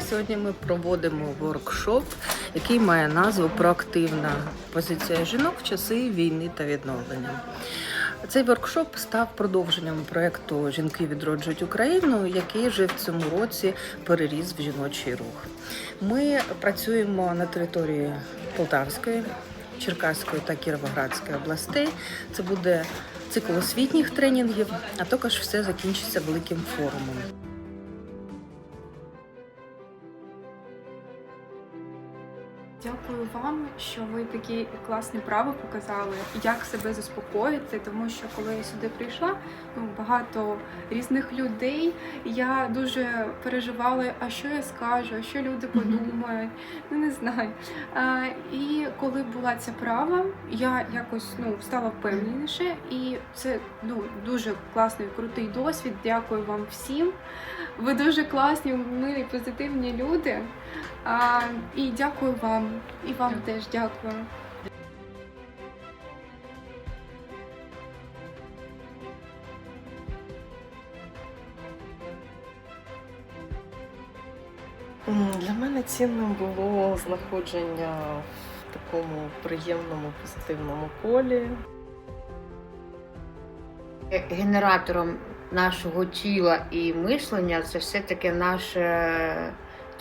Сьогодні ми проводимо воркшоп, який має назву Проактивна позиція жінок в часи війни та відновлення. Цей воркшоп став продовженням проєкту Жінки відроджують Україну, який вже в цьому році переріс в жіночий рух. Ми працюємо на території Полтавської, Черкаської та Кіровоградської областей. Це буде цикл освітніх тренінгів, а також все закінчиться великим форумом. Дякую вам, що ви такі класні право показали, як себе заспокоїти, тому що коли я сюди прийшла, ну багато різних людей. Я дуже переживала, а що я скажу, а що люди подумають. Ну не знаю. А, і коли була ця права, я якось ну стала впевненіше, і це ну дуже класний, крутий досвід. Дякую вам всім. Ви дуже класні, милі, позитивні люди. А, і дякую вам, і вам теж дякую. Для мене цінним було знаходження в такому приємному позитивному полі. Е, Генератором нашого тіла і мислення це все-таки наше.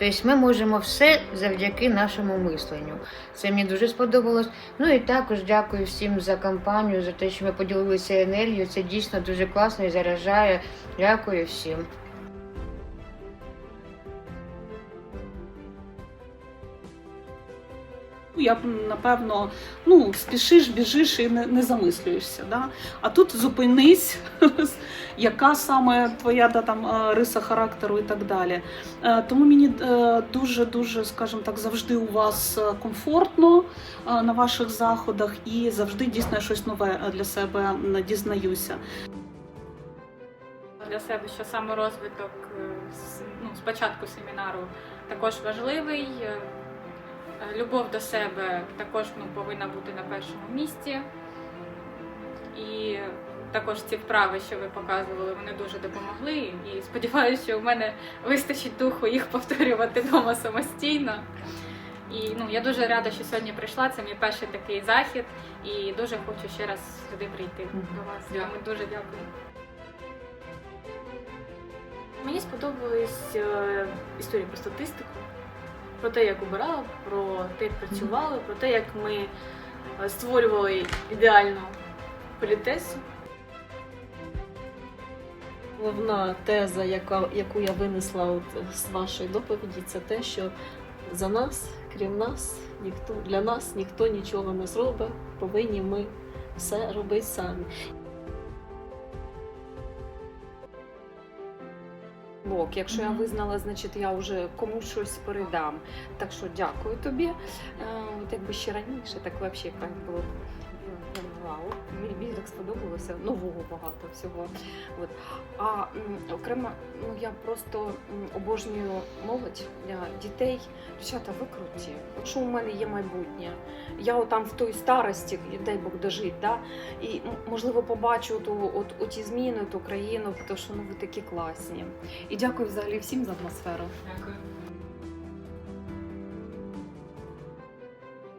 Тобто ми можемо все завдяки нашому мисленню. Це мені дуже сподобалось. Ну і також дякую всім за кампанію, за те, що ми поділилися енергією. Це дійсно дуже класно і заряджає. Дякую всім. Я б напевно, ну спішиш, біжиш і не, не замислюєшся. Да? А тут зупинись, яка саме твоя да, там е, риса характеру і так далі. Е, Тому мені е, дуже дуже, скажімо так, завжди у вас е, комфортно на ваших заходах, і завжди дійсно щось нове для себе дізнаюся. для себе, що саморозвиток ну, з початку семінару також важливий. Е, Любов до себе також ну, повинна бути на першому місці. І також ці вправи, що ви показували, вони дуже допомогли. І сподіваюся, що у мене вистачить духу їх повторювати вдома самостійно. І ну, я дуже рада, що сьогодні прийшла. Це мій перший такий захід, і дуже хочу ще раз сюди прийти до вас. Тому дуже дякую. Мені сподобались е, історії про статистику, про те, як обирали, про те, як працювали, про те, як ми е, створювали ідеальну політесу. Головна теза, яка, яку я винесла от з вашої доповіді, це те, що за нас, крім нас, ніхто для нас ніхто нічого не зробить. Повинні ми все робити самі. Блок. Якщо я визнала, значить я вже комусь щось передам. Так що дякую тобі. Е, От якби ще раніше, так взагалі було. б, Вау, мені, мені так сподобалося, нового багато всього. От. А окремо, ну я просто обожнюю молодь для дітей. Дівчата, ви круті. От що у мене є майбутнє. Я отам в той старості, дай Бог дожить, да? і можливо побачу ту, от, оті зміни, ту країну, тому що ну ви такі класні. І дякую взагалі всім за атмосферу. Дякую.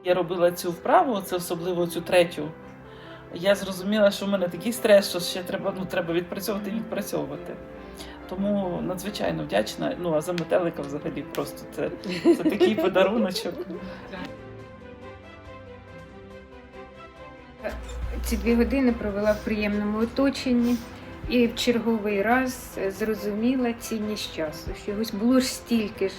Я робила цю вправу, це особливо цю третю. Я зрозуміла, що в мене такий стрес, що ще треба, ну, треба відпрацьовувати і відпрацьовувати. Тому надзвичайно вдячна. Ну а за метелика взагалі просто це, це такий подаруночок. Ці дві години провела в приємному оточенні і в черговий раз зрозуміла цінність часу, що ось було ж стільки ж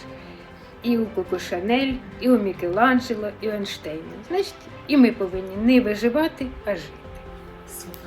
і у Коко Шанель, і у Мікеланджело, і у Ейнштейна. Значить, і ми повинні не виживати, а жити. próxima.